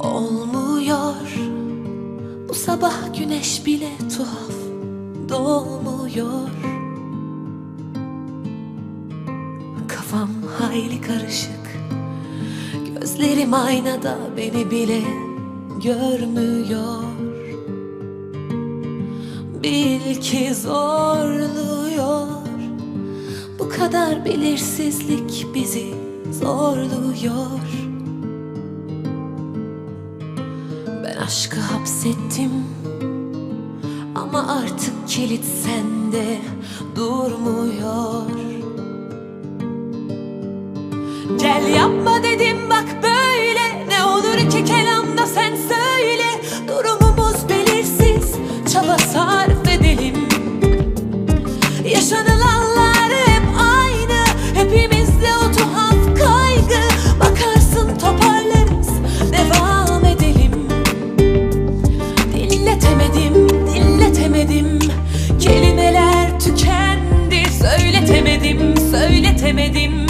Olmuyor. Bu sabah güneş bile tuhaf Doğmuyor Kafam hayli karışık. Gözlerim aynada beni bile görmüyor. Bil ki zorluyor. Bu kadar belirsizlik bizi zorluyor aşkı hapsettim. Ama artık kilit sende durmuyor. Gel yapma dedim bak böyle söyletemedim